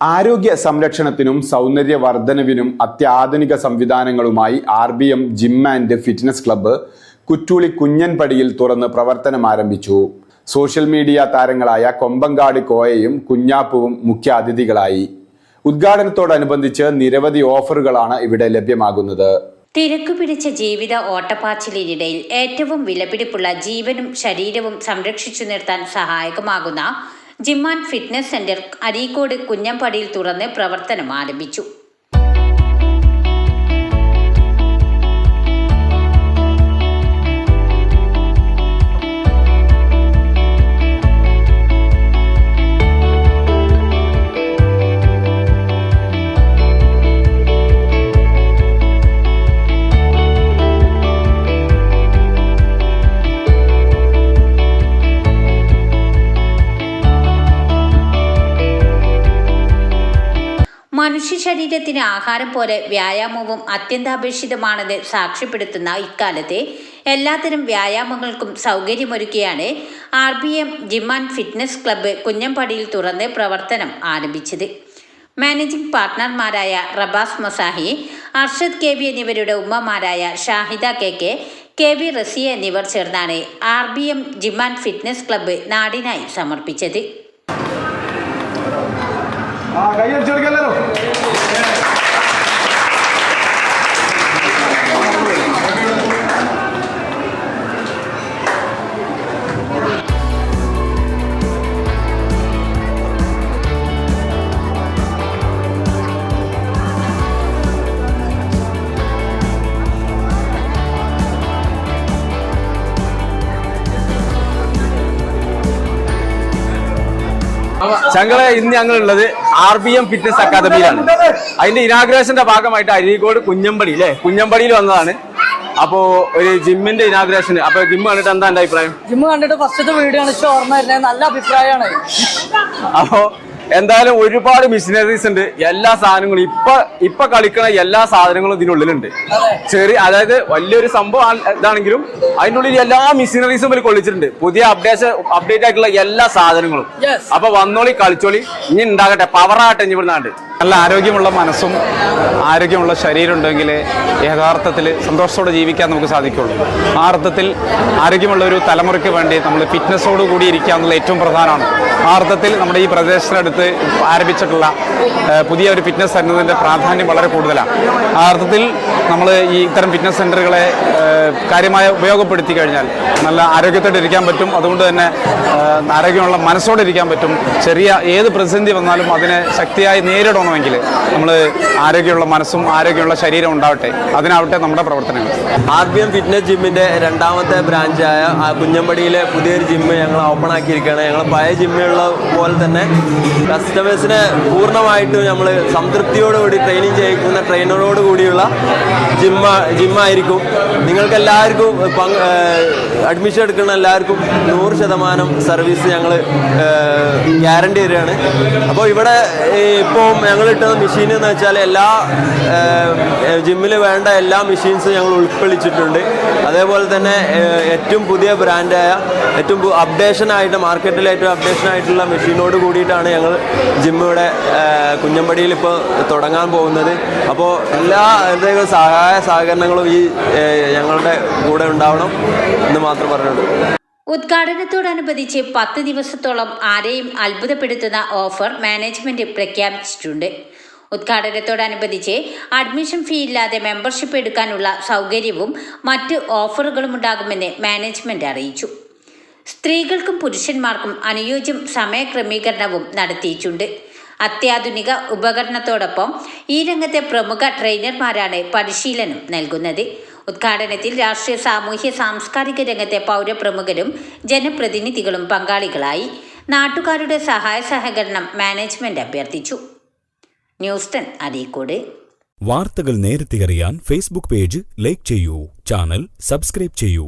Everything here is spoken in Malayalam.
ആരോഗ്യ സംരക്ഷണത്തിനും സൗന്ദര്യവർദ്ധനവിനും അത്യാധുനിക സംവിധാനങ്ങളുമായി R B M gym and fitness club Kuttooli കുഞ്ഞൻപടിയിൽ തുറന്ന് പ്രവർത്തനം ആരംഭിച്ചു. സോഷ്യൽ മീഡിയ താരങ്ങളായ കൊമ്പങ്കാട് കോയയും കുഞ്ഞാപ്പുവും മുഖ്യ അതിഥികളായി ഉദ്ഘാടനത്തോടനുബന്ധിച്ച് നിരവധി ഓഫറുകളാണ് ഇവിടെ ലഭ്യമാകുന്നത്. തിരക്കു പിടിച്ച ജീവിത ഓട്ടപ്പാച്ചിലിനിടയിൽ ഏറ്റവും വിലപിടിപ്പുള്ള ജീവനും ശരീരവും സംരക്ഷിച്ചു നിർത്താൻ സഹായകമാകുന്ന gym and fitness centre Areekode കുഞ്ഞമ്പടിയിൽ തുറന്ന് പ്രവർത്തനം ആരംഭിച്ചു. മനുഷ്യ ശരീരത്തിന് ആഹാരം പോലെ വ്യായാമവും അത്യന്താപേക്ഷിതമാണെന്ന് സാക്ഷ്യപ്പെടുത്തുന്ന ഇക്കാലത്തെ എല്ലാത്തരം വ്യായാമങ്ങൾക്കും സൗകര്യമൊരുക്കിയാണ് R B M gym and fitness club കുഞ്ഞമ്പടിയിൽ തുറന്ന് പ്രവർത്തനം ആരംഭിച്ചത്. മാനേജിംഗ് പാർട്ട്ണർമാരായ റബാസ് മൊസാഹി അർഷദ് കെ വി എന്നിവരുടെ ഉമ്മമാരായ Shahida K K K V Raziya എന്നിവർ ചേർന്നാണ് R B M gym and fitness club നാടിനായി സമർപ്പിച്ചത്. ആ കൈ അടിച്ചു കൊടുക്കല്ലോ ഞങ്ങൾ ഇന്ന് ഞങ്ങൾ ഉള്ളത് ആർ ബി എം ഫിറ്റ്നസ് അക്കാദമിയിലാണ്. അതിന്റെ ഇനാഗ്രേഷന്റെ ഭാഗമായിട്ട് അരീക്കോട് കുഞ്ഞമ്പടി അല്ലേ കുഞ്ഞമ്പടിയിൽ വന്നതാണ്. അപ്പോ ഒരു ജിമ്മിന്റെ ഇനാഗ്രേഷൻ അപ്പൊ ജിം കണ്ടിട്ട് എന്താ എന്റെ അഭിപ്രായം? ജിമ്മ് കണ്ടിട്ട് ഫസ്റ്റത്തെ വീഡിയോ ആണ് ഓർമ്മ വരുന്നത് നല്ല അഭിപ്രായമാണ്. അപ്പോ എന്തായാലും ഒരുപാട് മിഷനറീസ് ഉണ്ട്. എല്ലാ സാധനങ്ങളും ഇപ്പൊ ഇപ്പൊ കളിക്കണ എല്ലാ സാധനങ്ങളും ഇതിനുള്ളിലുണ്ട്. ചെറിയ അതായത് വലിയൊരു സംഭവം ഇതാണെങ്കിലും അതിന്റെ ഉള്ളിൽ എല്ലാ മിഷനറീസും ഇവർ കൊള്ളിച്ചിട്ടുണ്ട്. പുതിയ അപ്ഡേഷൻ അപ്ഡേറ്റ് ആയിട്ടുള്ള എല്ലാ സാധനങ്ങളും. അപ്പൊ വന്നോളി കളിച്ചോളി. ഇനി ഉണ്ടാകട്ടെ. പവറാകട്ടെ ഇനി ഇവിടുന്നാണ്ട്. നല്ല ആരോഗ്യമുള്ള മനസ്സും ആരോഗ്യമുള്ള ശരീരം ഉണ്ടെങ്കിൽ യഥാർത്ഥത്തിൽ സന്തോഷത്തോടെ ജീവിക്കാൻ നമുക്ക് സാധിക്കുള്ളൂ. ആ അർത്ഥത്തിൽ ആരോഗ്യമുള്ള ഒരു തലമുറയ്ക്ക് വേണ്ടി നമ്മൾ ഫിറ്റ്നസ്സോട് കൂടി ഇരിക്കുക എന്നുള്ള ഏറ്റവും പ്രധാനമാണ്. ആ അർത്ഥത്തിൽ നമ്മുടെ ഈ പ്രദേശത്തിനടുത്ത് ആരംഭിച്ചിട്ടുള്ള ഏഹ്, പുതിയ ഒരു ഫിറ്റ്നസ് സെന്ററിന്റെ പ്രാധാന്യം വളരെ കൂടുതലാണ്. ആ അർത്ഥത്തിൽ നമ്മൾ ഈ ഇത്തരം ഫിറ്റ്നസ് സെന്ററുകളെ കാര്യമായി ഉപയോഗപ്പെടുത്തി കഴിഞ്ഞാൽ നല്ല ആരോഗ്യത്തോടെ ഇരിക്കാൻ പറ്റും. അതുകൊണ്ട് തന്നെ ആരോഗ്യമുള്ള മനസ്സോടെ ഇരിക്കാൻ പറ്റും. ചെറിയ ഏത് പ്രതിസന്ധി വന്നാലും അതിനെ ശക്തിയായി നേരിടണമെങ്കിൽ നമ്മൾ ആരോഗ്യമുള്ള മനസ്സും ആരോഗ്യമുള്ള ശരീരം ഉണ്ടാവട്ടെ. അതിനാവട്ടെ നമ്മുടെ പ്രവർത്തനങ്ങൾ. ആദ്യം ഫിറ്റ്നസ് ജിമ്മിന്റെ രണ്ടാമത്തെ ബ്രാഞ്ചായ കുഞ്ഞമ്പടിയിലെ പുതിയൊരു ജിമ്മ് ഞങ്ങൾ ഓപ്പൺ ആക്കിയിരിക്കുകയാണ്. ഞങ്ങൾ പഴയ ജിമ്മുള്ള പോലെ തന്നെ കസ്റ്റമേഴ്സിനെ പൂർണമായിട്ടും നമ്മൾ സംതൃപ്തിയോടുകൂടി ട്രെയിനിങ് ചെയ്യിക്കുന്ന ട്രെയിനറോട് കൂടിയുള്ള ജിമ്മ ജിമ്മായിരിക്കും നിങ്ങൾക്ക് എല്ലാവർക്കും അഡ്മിഷൻ എടുക്കുന്ന എല്ലാവർക്കും നൂറ് ശതമാനം സർവീസ് ഞങ്ങൾ ഗ്യാരണ്ടി തരികയാണ്. അപ്പോൾ ഇവിടെ ഇപ്പോൾ ഞങ്ങൾ ഇട്ടുന്ന മെഷീൻ എന്ന് വെച്ചാൽ എല്ലാ ജിമ്മിൽ വേണ്ട എല്ലാ മെഷീൻസും ഞങ്ങൾ ഉൾക്കൊള്ളിച്ചിട്ടുണ്ട്. അതേപോലെ തന്നെ ഏറ്റവും പുതിയ ബ്രാൻഡായ ഏറ്റവും അപ്ഡേഷൻ ആയിട്ട് മാർക്കറ്റിൽ ഏറ്റവും അപ്ഡേഷൻ ആയിട്ടുള്ള മെഷീനോട് കൂടിയിട്ടാണ് ഞങ്ങൾ ജിം ഇവിടെ കുഞ്ഞമ്പടിയിൽ ഇപ്പോൾ തുടങ്ങാൻ പോകുന്നത്. അപ്പോൾ എല്ലാ എന്തെങ്കിലും സഹായ സഹകരണങ്ങളും ഈ ഞങ്ങളുടെ കൂടെ ഉണ്ടാവണം എന്ന് മാത്രം പറഞ്ഞുള്ളൂ. ഉദ്ഘാടനത്തോടനുബന്ധിച്ച് പത്ത് ദിവസത്തോളം ആരെയും അത്ഭുതപ്പെടുത്തുന്ന ഓഫർ മാനേജ്മെന്റ് പ്രഖ്യാപിച്ചിട്ടുണ്ട്. ഉദ്ഘാടനത്തോടനുബന്ധിച്ച് അഡ്മിഷൻ ഫീ ഇല്ലാതെ മെമ്പർഷിപ്പ് എടുക്കാനുള്ള സൗകര്യവും മറ്റ് ഓഫറുകളും ഉണ്ടാകുമെന്ന് മാനേജ്മെന്റ് അറിയിച്ചു. സ്ത്രീകൾക്കും പുരുഷന്മാർക്കും അനുയോജ്യം സമയക്രമീകരണവും നടത്തിയിട്ടുണ്ട്. അത്യാധുനിക ഉപകരണത്തോടൊപ്പം ഈ രംഗത്തെ പ്രമുഖ ട്രെയിനർമാരാണ് പരിശീലനം നൽകുന്നത്. ഉദ്ഘാടനത്തിൽ രാഷ്ട്രീയ സാമൂഹ്യ സാംസ്കാരിക രംഗത്തെ പൗരപ്രമുഖരും ജനപ്രതിനിധികളും പങ്കാളികളായി നാട്ടുകാരുടെ സഹായ സഹകരണം മാനേജ്മെന്റ് അഭ്യർത്ഥിച്ചു. News ten Areekode. വാർത്തകൾ നേരത്തെ അറിയാൻ ഫേസ്ബുക്ക് പേജ് ലൈക്ക് ചെയ്യൂ ചാനൽ സബ്സ്ക്രൈബ് ചെയ്യൂ.